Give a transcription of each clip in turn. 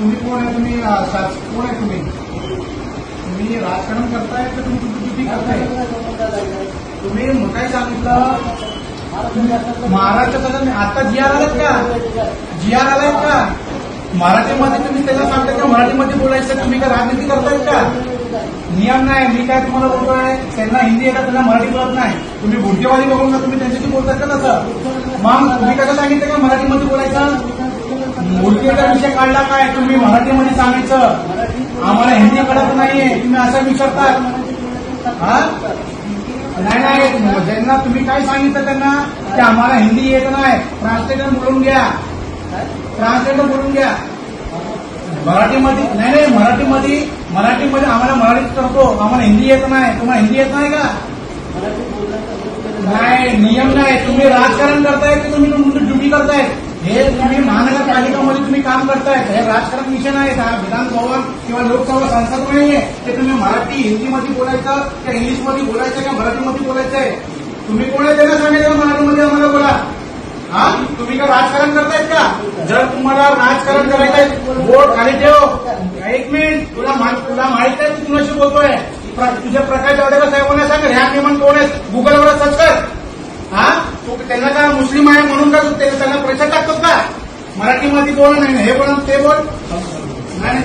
तुम्ही कोण आहे? तुम्ही शास- कोण आहे तुम्ही? तुम्ही राजकारण करताय तर तुम्ही तुमची करताय? तुम्ही मग काय सांगितलं महाराष्ट्राचा सदन आता जी आर आलात का? जी आर आलाय का? मराठीमध्ये तुम्ही त्याला सांगता का? मराठीमध्ये बोलायचं तुम्ही काय राजनीती करतायत का? नियम नाही. मी काय तुम्हाला बोलतोय? त्यांना हिंदी येतात त्यांना मराठी बोलत नाही. तुम्ही भुरकेवाली बघून तुम्ही त्यांच्याशी बोलताय का तसं? मग तुम्ही कसं सांगितलं का मराठीमध्ये बोलायचं? हिंदीचा विषय काढला काय? तुम्ही मराठीमध्ये सांगायचं आम्हाला हिंदी कळत नाहीये. तुम्ही असं विचारता हा? नाही नाही. ज्यांना तुम्ही काय सांगितलं त्यांना की आम्हाला हिंदी येत नाही. ट्रान्सलेटर बोलून घ्या. ट्रान्सलेटर बोलून घ्या. मराठीमध्ये नाही नाही. मराठीमध्ये मराठीमध्ये आम्हाला मराठीत करतो. आम्हाला हिंदी येत नाही. तुम्हाला हिंदी येत नाही का? नाही नियम नाही. तुम्ही राजकारण करताय की तुम्ही तुमची ड्युटी करताय? हे तुम्ही महानगरपालिकामध्ये तुम्ही काम करताय. हे राजकारण विषय नाही हा विधानभवन किंवा लोकसभा संसद आहे ते तुम्ही मराठी हिंदीमध्ये बोलायचं का इंग्लिशमध्ये बोलायचं का मराठीमध्ये बोलायचं आहे तुम्ही कोण आहे त्यांना सांगायचं? मराठीमध्ये आम्हाला बोला. हा? तुम्ही का राजकारण करतायत का? जर तुम्हाला राजकारण करायचंय आहे बोट खाली ठेव. एक मिनिट. तुला तुला माहीत आहे तू कुणाशी बोलतोय. तुझ्या प्रकाश जावडेकर साहेबांना सांग. ह्या नियमन कोण आहे गुगलवर सर्च कर. हा? त्यांना का मुस्लिम आहे म्हणून का त्यांना पैसा टाकतो का? मराठीमध्ये बोल नाही हे बोल ते बोल. नाही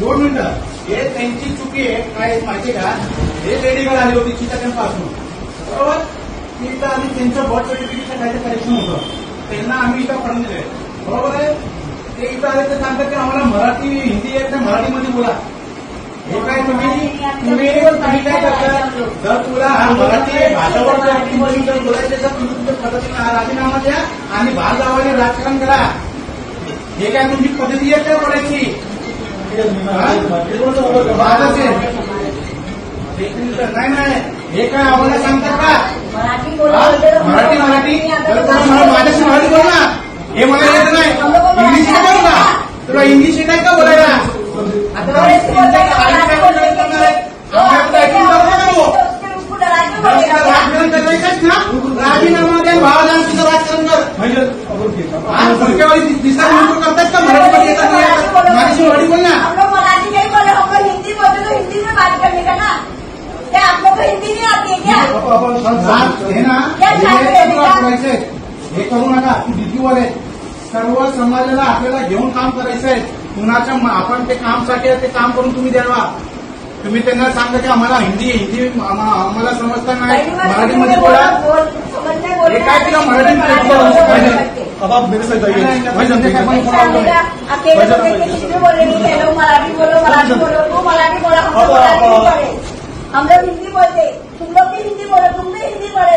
दोन मिनिटं. हे त्यांची चुकी आहे काय माहिती आहे का? हे लेडीकडे आली होती चिताकडपासून बरोबर? तिथं आम्ही त्यांचं बर्थ सर्टिफिकेटचं काय कलेक्शन होतं. त्यांना आम्ही इथं पडून दिले बरोबर आहे? ते इथं आले तर सांगतात की आम्हाला मराठी हिंदी येत नाही मराठीमध्ये बोला. हे काय तुम्ही? तुम्ही काय करता. जर तुला हा मराठी भाषावर जर बोलायचं तर तुम्ही पद्धतीनं हा राजीनामा द्या आणि भाषावाले राजकारण करा. हे काय तुमची पद्धती आहे काय बोलायची बाळाच. आहे. नाही नाही. हे काय आम्हाला सांगता का मराठी हा? मराठी मराठी तर तुला मला माझ्याशी मराठी बोल ना हे मला येत नाही इंग्लिश शिकाय का तुला इंग्लिश शिकाय का बोलायला आता राजकारण करायचंच ना राजीनामा द्या भावाला तुझं राजकारण कर भडकेवाली दिसतात म्हणून करतात का? मराठीमध्ये येतात नाही येतात? माझ्याशी मराठी बोल ना हम लोग मराठी नहीं बोले हम लोग हिंदी बोलते तो हिंदी में बात करने का? ना क्या आप लोग को हिंदी नहीं आती है क्या हे ना हे? करायचंय हे करू नका तू डीपीवर आहे. सर्व समाजाला आपल्याला घेऊन काम करायचंय. कुणाच्या आपण ते कामसाठी आहे, ते काम करून तुम्ही द्यावा. तुम्ही त्यांना सांगा की आम्हाला हिंदी हिंदी आम्हा- आम्हाला समजता नाही. मराठीमध्ये बोला हे काय तिला मराठी पाहिजे? अब आप मेरे साथ नाही, नाही, आइए भाई नाही, साहब नाही, देखिए। नाही, अकेले को देख के हिंदी बोलेंगे ये लोग मराठी बोलो मराठी बोलो तू मराठी बोलो हम लोग अब- मराठी नहीं अब- बोले। हम लोग हिंदी बोलते तुम लोग भी हिंदी बोलो तुम भी हिंदी बोले।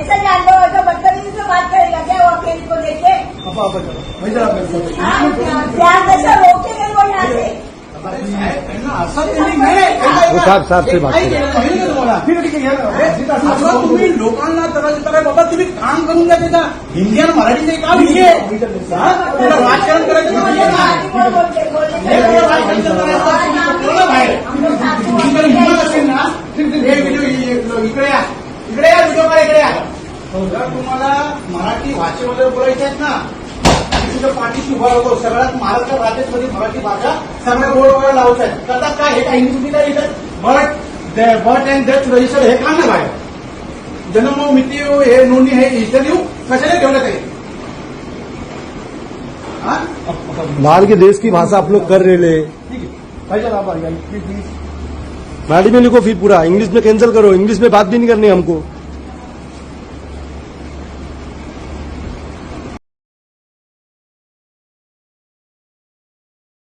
ऐसा जान लो ऐसा बदतमीजी से बात करेगा क्या वो अकेले को देख के अब आप बताओ भाई साहब आप मेरे साथ हाँ, आइए। ध्यान से सब रोकेंगे वो यहाँ से। त्यांना असं त्यांनी नाही नाही, ऐका, ऐका. साहेब, साहेब, ते बात ऐका, ठीक है है हे, तुम्ही लोकांना त्रास देता काय बाबा तुम्ही काम करून द्या त्याचा हिंदी आणि मराठीचे काम आहे. हा? राजकारण करायचं तर ये ना. मराठी बोल बोलते बोलते हे तुला राजकारण करायचं. असेल तर बोल ना बाहेर. हम लोग साथ में तुमची जर हिंमत असेल ना हे व्हिडिओ इकडे या. इकडे या व्हिडिओ कडे इकडे या. जर तुम्हाला मराठी भाषेमध्ये बोलायचे आहेत ना तुझ्या पाठीशी उभा राहतो. सगळ्यात महाराष्ट्र राज्यामध्ये मराठी भाषा सगळ्या बोर्ड वगैरे लावत आहेत करतात काय हे काही तुम्ही काय इथं. But but and death register हे का ना आहे जन्म मिती हे नोंदणी हे इथं कशाला ठेवलं ते हा? बाहर के देश की भाषा आप लोग कर रहे ले। मैडम लिखो फिर पूरा इंग्लिश में कैंसिल करो इंग्लिश में बात भी नहीं करनी हमको।